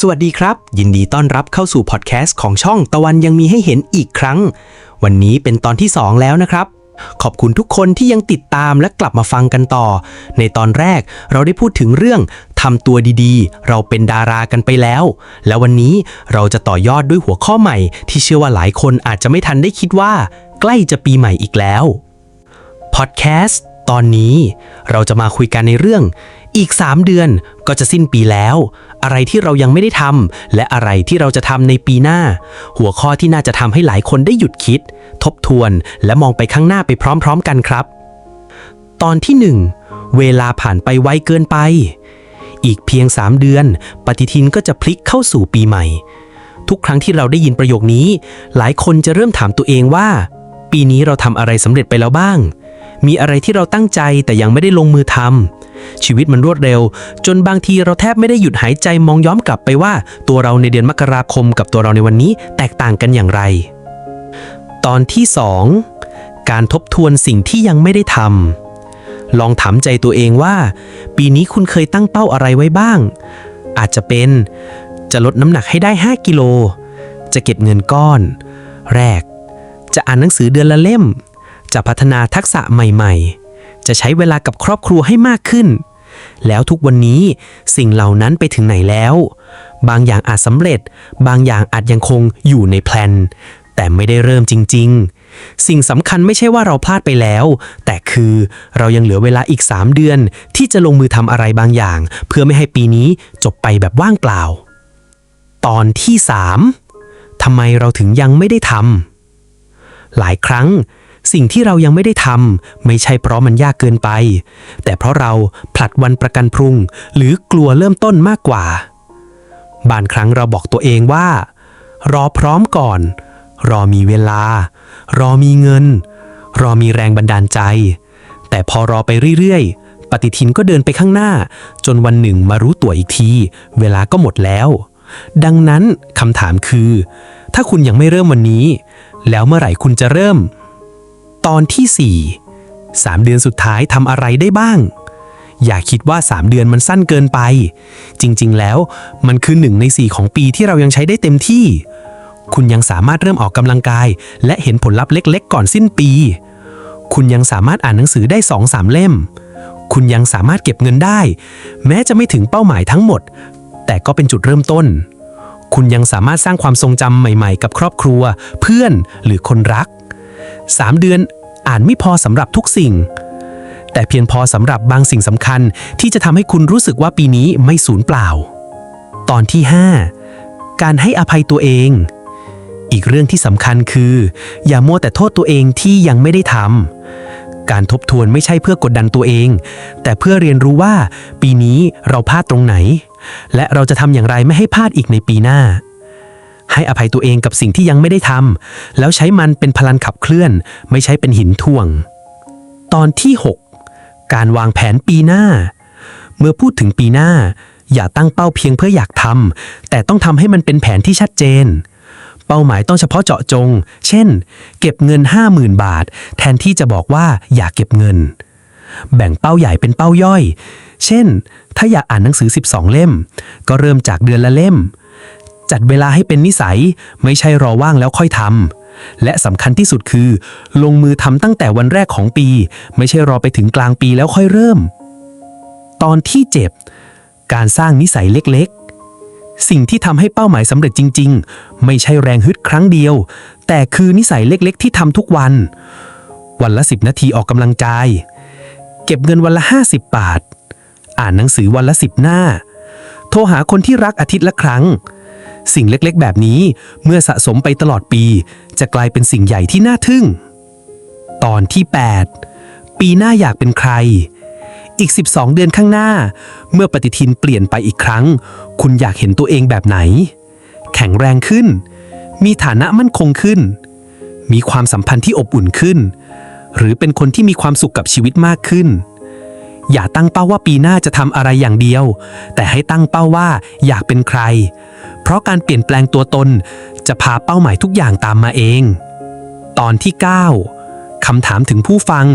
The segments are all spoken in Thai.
สวัสดีครับ ยินดีต้อนรับเข้าสู่พอดแคสต์ของช่องตะวันยังมีให้เห็นอีกครั้ง วันนี้เป็นตอนที่ 2 แล้วนะครับ ขอบคุณทุกคนที่ยังติดตามและกลับมาฟังกันต่อ ในตอนแรกเราได้พูดถึงเรื่องทำตัวดีๆ เราเป็นดารากันไปแล้ว และวันนี้เราจะต่อยอดด้วยหัวข้อใหม่ ที่เชื่อว่าหลายคนอาจจะไม่ทันได้คิดว่า ใกล้จะปีใหม่อีกแล้วพอดแคสต์ตอนนี้เราจะมาคุยกันในเรื่อง อีก 3 เดือนก็จะสิ้นปีแล้ว อะไรที่เรายังไม่ได้ทำและอะไรที่เราจะทำในปีหน้า หัวข้อที่น่าจะทำให้หลายคนได้หยุดคิด ทบทวน และมองไปข้างหน้าไปพร้อม ๆ กันครับ ตอนที่ 1 เวลาผ่านไปไวเกินไป อีกเพียง 3 เดือน ปฏิทินก็จะพลิกเข้าสู่ปีใหม่ ทุกครั้งที่เราได้ยินประโยคนี้ หลายคนจะเริ่มถามตัวเองว่า ปีนี้เราทำอะไรสำเร็จไปแล้วบ้าง มีอะไรที่เราตั้งใจแต่ยังไม่ได้ลงมือทำ ชีวิตมันรวดเร็ว จนบางทีเราแทบไม่ได้หยุดหายใจมองย้อนกลับไปว่า ตัวเราในเดือนมกราคมกับตัวเราในวันนี้แตกต่างกันอย่างไร ตอนที่ 2 การทบทวนสิ่งที่ยังไม่ได้ทำลองถามใจตัวเองว่า ปีนี้คุณเคยตั้งเป้าอะไรไว้บ้าง อาจจะเป็น จะลดน้ำหนักให้ได้ 5 กิโล จะเก็บเงินก้อน แรก จะอ่านหนังสือเดือนละเล่ม จะพัฒนาทักษะใหม่ ๆ จะใช้เวลากับครอบครัวให้มากขึ้น แล้วทุกวันนี้สิ่งเหล่านั้นไปถึงไหนแล้ว บางอย่างอาจสำเร็จ บางอย่างอาจยังคงอยู่ในแพลน แต่ไม่ได้เริ่มจริง ๆ สิ่งสำคัญไม่ใช่ว่าเราพลาดไปแล้ว แต่คือเรายังเหลือเวลาอีก 3 เดือน ที่จะลงมือทำอะไรบางอย่าง เพื่อไม่ให้ปีนี้จบไปแบบว่างเปล่า ตอนที่ 3ทำไมเราถึงยังไม่ได้ทำหลายครั้ง สิ่งที่เรายังไม่ได้ทำไม่ใช่เพราะมันยากเกินไป แต่เพราะเราผลัดวันประกันพรุ่ง หรือกลัวเริ่มต้นมากกว่า บางครั้งเราบอกตัวเองว่า รอพร้อมก่อน รอมีเวลา รอมีเงิน รอมีแรงบันดาลใจ แต่พอรอไปเรื่อยๆ ปฏิทินก็เดินไปข้างหน้า จนวันหนึ่งมารู้ตัวอีกที เวลาก็หมดแล้ว ดังนั้นคำถามคือ ถ้าคุณยังไม่เริ่มวันนี้ แล้วเมื่อไหร่คุณจะเริ่ม ตอนที่ 4 3 เดือนสุดท้ายทำอะไรได้บ้าง อย่าคิดว่า 3 เดือนมันสั้นเกินไป จริงๆ แล้วมันคือ1ใน 4 ของปีที่เรายังใช้ได้เต็มที่ คุณยังสามารถเริ่มออกกำลังกาย และเห็นผลลัพธ์เล็กๆ ก่อนสิ้นปี คุณยังสามารถอ่านหนังสือได้ 2-3 เล่ม คุณยังสามารถเก็บเงินได้ แม้จะไม่ถึงเป้าหมายทั้งหมด แต่ก็เป็นจุดเริ่มต้น คุณยังสามารถสร้างความทรงจำใหม่ ๆ กับครอบครัว เพื่อนหรือคนรัก 3 เดือนอ่านไม่พอสำหรับทุกสิ่ง แต่เพียงพอสำหรับบางสิ่งสำคัญที่จะทำให้คุณรู้สึกว่าปีนี้ไม่สูญเปล่า ตอนที่ 5 การให้อภัยตัวเอง อีกเรื่องที่สำคัญคือ อย่ามัวแต่โทษตัวเองที่ยังไม่ได้ทำการทบทวนไม่ใช่เพื่อกดดันตัวเอง แต่เพื่อเรียนรู้ว่า ปีนี้เราพลาดตรงไหน และเราจะทำอย่างไรไม่ให้พลาดอีกในปีหน้า ให้อภัยตัวเองกับสิ่งที่ยังไม่ได้ทำแล้วใช้มันเป็นพลังขับเคลื่อน ไม่ใช่เป็นหินท่วง ตอนที่ 6 การวางแผนปีหน้า เมื่อพูดถึงปีหน้า อย่าตั้งเป้าเพียงเพื่ออยากทำแต่ต้องทำให้มันเป็นแผนที่ชัดเจน เป้าหมายต้องเฉพาะเจาะจง เช่น เก็บเงิน 50,000 บาท แทนที่จะบอกว่าอยากเก็บเงิน แบ่งเป้าใหญ่เป็นเป้าย่อย เช่น ถ้าอยากอ่านหนังสือ 12 เล่ม ก็เริ่มจากเดือนละเล่ม จัดเวลาให้เป็นนิสัย ไม่ใช่รอว่างแล้วค่อยทำและสำคัญที่สุดคือ ลงมือทำตั้งแต่วันแรกของปี ไม่ใช่รอไปถึงกลางปีแล้วค่อยเริ่ม ตอนที่7การสร้างนิสัยเล็กๆ สิ่งที่ทำให้เป้าหมายสำเร็จจริง ๆ ไม่ใช่แรงฮึดครั้งเดียว แต่คือนิสัยเล็กๆ ที่ทำทุกวัน วันละ 10 นาทีออกกำลังกาย เก็บเงินวันละ 50 บาท อ่านหนังสือวันละ 10 หน้า โทรหาคนที่รักอาทิตย์ละครั้ง สิ่งเล็กๆ แบบนี้ เมื่อสะสมไปตลอดปี จะกลายเป็นสิ่งใหญ่ที่น่าทึ่ง ตอนที่ 8 ปีหน้าอยากเป็นใคร อีก 12 เดือนข้างหน้า เมื่อปฏิทินเปลี่ยนไปอีกครั้ง คุณอยากเห็นตัวเองแบบไหน แข็งแรงขึ้น มีฐานะมั่นคงขึ้น มีความสัมพันธ์ที่อบอุ่นขึ้น หรือเป็นคนที่มีความสุขกับชีวิตมากขึ้น อย่าตั้งเป้าว่าปีหน้าจะทำอะไรอย่างเดียว แต่ให้ตั้งเป้าว่าอยากเป็นใคร เพราะการเปลี่ยนแปลงตัวตน จะพาเป้าหมายทุกอย่างตามมาเอง ตอนที่ 9คำถามถึงผู้ฟัง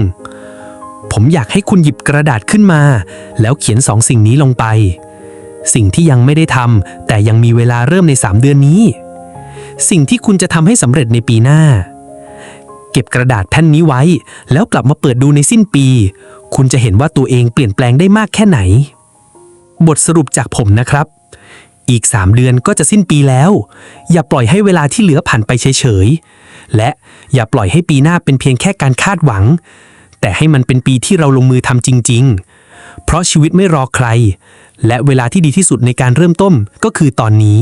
ผมอยากให้คุณหยิบกระดาษขึ้นมา แล้วเขียนสองสิ่งนี้ลงไป สิ่งที่ยังไม่ได้ทำแต่ยังมีเวลาเริ่มใน 3 เดือนนี้ สิ่งที่คุณจะทำให้สำเร็จในปีหน้าเก็บกระดาษแผ่นนี้ไว้ แล้วกลับมาเปิดดูในสิ้นปี คุณจะเห็นว่าตัวเองเปลี่ยนแปลงได้มากแค่ไหน บทสรุปจากผมนะครับ อีก 3 เดือนก็จะสิ้นปีแล้ว อย่าปล่อยให้เวลาที่เหลือผ่านไปเฉยๆ และอย่าปล่อยให้ปีหน้าเป็นเพียงแค่การคาดหวัง แต่ให้มันเป็นปีที่เราลงมือทำจริง ๆ เพราะชีวิตไม่รอใคร และเวลาที่ดีที่สุดในการเริ่มต้นก็คือตอนนี้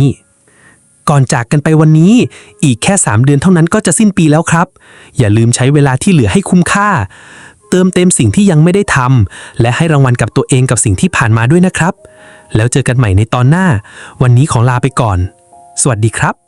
ก่อนจากกันไปวันนี้ อีกแค่ 3 เดือนเท่านั้นก็จะสิ้นปีแล้วครับ อย่าลืมใช้เวลาที่เหลือให้คุ้มค่า ติมเต็มสิ่งที่ยังไม่ได้ทำและให้รางวัลกับตัวเองกับสิ่งที่ผ่านมาด้วยนะครับ แล้วเจอกันใหม่ในตอนหน้า วันนี้ขอลาไปก่อน สวัสดีครับ